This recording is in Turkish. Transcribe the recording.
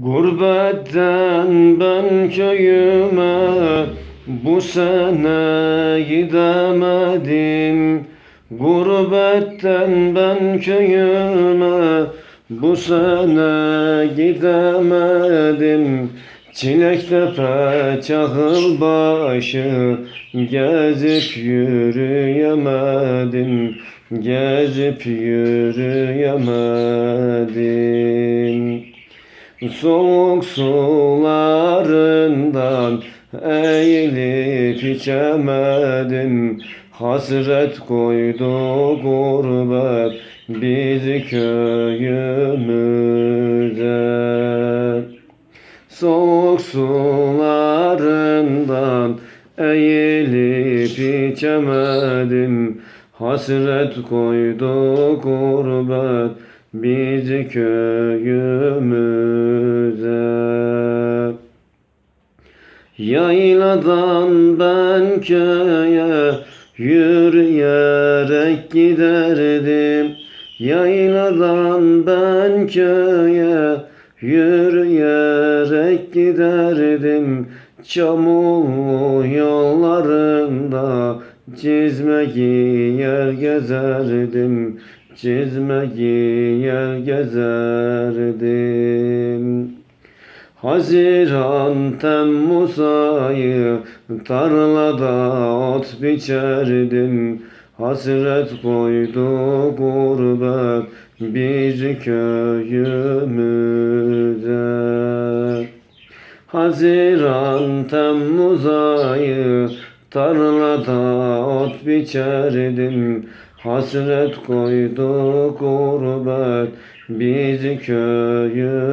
Gurbetten ben köyüme bu sene gidemedim. Gurbetten ben köyüme bu sene gidemedim. Çilektepe çakıl başı gezip yürüyemedim. Gezip yürüyemedim. Soğuk sularından eğilip içemedim. Hasret koydu gurbet bizi köyümüze. Soğuk sularından eğilip içemedim. Hasret koydu gurbet bizi köyümüze Yayladan ben köye yürüyerek giderdim. Yayladan ben köye yürüyerek giderdim. Çamurlu yollarında çizme giyer gezerdim. Çizme giyer gezerdim Haziran Temmuz ayı tarlada ot biçerdim. Hasret koydu gurbet bizi köyümüze. Haziran Temmuz ayı tarlada ot biçerdim. Hasret koydu gurbet bizi köyümüze